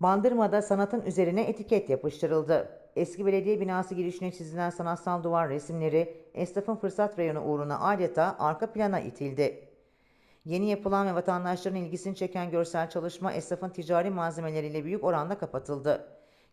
Bandırma'da sanatın üzerine etiket yapıştırıldı. Eski belediye binası girişine çizilen sanatsal duvar resimleri esnafın fırsat reyonu uğruna adeta arka plana itildi. Yeni yapılan ve vatandaşların ilgisini çeken görsel çalışma esnafın ticari malzemeleriyle büyük oranda kapatıldı.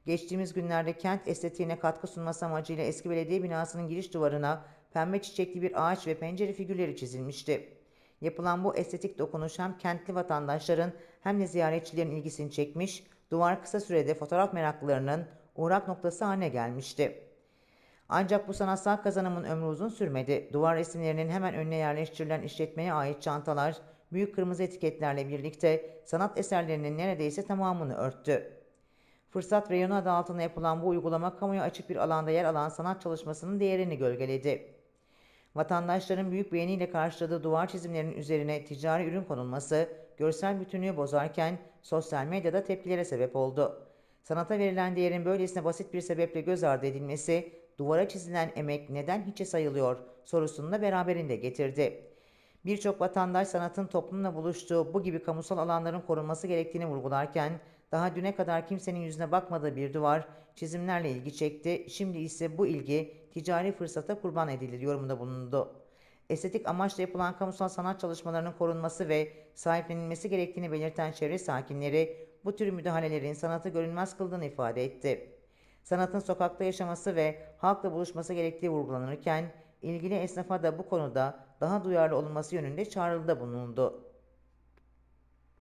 Geçtiğimiz günlerde kent estetiğine katkı sunması amacıyla eski belediye binasının giriş duvarına pembe çiçekli bir ağaç ve pencere figürleri çizilmişti. Yapılan bu estetik dokunuş hem kentli vatandaşların hem de ziyaretçilerin ilgisini çekmiş, duvar kısa sürede fotoğraf meraklılarının uğrak noktası haline gelmişti. Ancak bu sanatsal kazanımın ömrü uzun sürmedi. Duvar resimlerinin hemen önüne yerleştirilen işletmeye ait çantalar, büyük kırmızı etiketlerle birlikte sanat eserlerinin neredeyse tamamını örttü. Fırsat reyonu adı altında yapılan bu uygulama kamuya açık bir alanda yer alan sanat çalışmasının değerini gölgeledi. Vatandaşların büyük beğeniyle karşıladığı duvar çizimlerinin üzerine ticari ürün konulması görsel bütünlüğü bozarken sosyal medyada tepkilere sebep oldu. Sanata verilen değerin böylesine basit bir sebeple göz ardı edilmesi, duvara çizilen emek neden hiçe sayılıyor sorusunu da beraberinde getirdi. Birçok vatandaş sanatın toplumla buluştuğu bu gibi kamusal alanların korunması gerektiğini vurgularken, daha düne kadar kimsenin yüzüne bakmadığı bir duvar çizimlerle ilgi çekti, şimdi ise bu ilgi ticari fırsata kurban edilir yorumunda bulundu. Estetik amaçla yapılan kamusal sanat çalışmalarının korunması ve sahiplenilmesi gerektiğini belirten çevre sakinleri bu tür müdahalelerin sanatı görünmez kıldığını ifade etti. Sanatın sokakta yaşaması ve halkla buluşması gerektiği vurgulanırken ilgili esnafa da bu konuda daha duyarlı olunması yönünde çağrılıda bulunuldu.